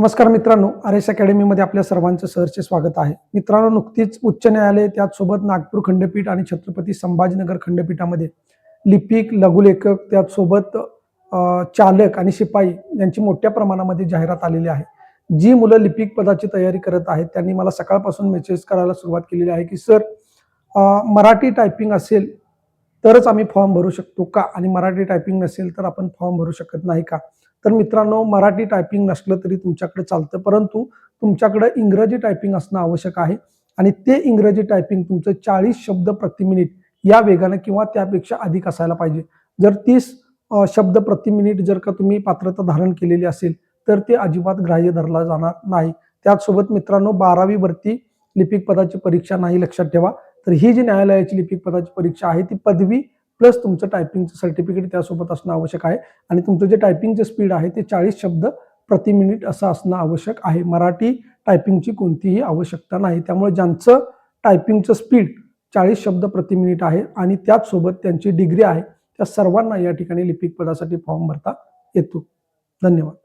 नमस्कार मित्रांनो R S अकॅडमीमध्ये आपल्या सर्वांचं सहर्ष स्वागत आहे. मित्रांनो नुकतीच उच्च न्यायालय त्याचसोबत नागपूर खंडपीठ आणि छत्रपती संभाजीनगर खंडपीठामध्ये लिपिक लघुलेखक त्याचसोबत चालक आणि शिपाई यांची मोठ्या प्रमाणामध्ये जाहिरात आलेली आहे. जी मुलं लिपिक पदाची तयारी करत आहेत त्यांनी मला सकाळपासून मेसेज करायला सुरुवात केलेली आहे की सर मराठी टायपिंग असेल तरच आम्ही फॉर्म भरू शकतो का? आणि मराठी टायपिंग नसेल तर आपण फॉर्म भरू शकत नाही का? तर मित्रांनो मराठी टायपिंग नसलं तरी तुमच्याकडे चालतं. परंतु तुमच्याकडे इंग्रजी टायपिंग असणं आवश्यक आहे. आणि ते इंग्रजी टायपिंग तुमचं चाळीस शब्द प्रति मिनिट या वेगानं किंवा त्यापेक्षा अधिक असायला पाहिजे. जर तीस शब्द प्रति मिनिट जर का तुम्ही पात्रता धारण केलेली असेल तर ते अजिबात ग्राह्य धरला जाणार नाही. त्याचसोबत मित्रांनो बारावी वरती लिपिक पदाची परीक्षा नाही लक्षात ठेवा. तर ही जी न्यायालयाची लिपिक पदाची परीक्षा आहे ती पदवी प्लस तुमचं टायपिंगचं सर्टिफिकेट त्यासोबत असणं आवश्यक आहे. आणि तुमचं जे टायपिंगचं स्पीड आहे ते चाळीस शब्द प्रति मिनिट असं असणं आवश्यक आहे. मराठी टायपिंगची कोणतीही आवश्यकता नाही. त्यामुळे ज्यांचं टायपिंगचं स्पीड चाळीस शब्द प्रति मिनिट आहे आणि त्याचसोबत त्यांची डिग्री आहे त्या सर्वांना या ठिकाणी लिपिक पदासाठी फॉर्म भरता येतो. धन्यवाद.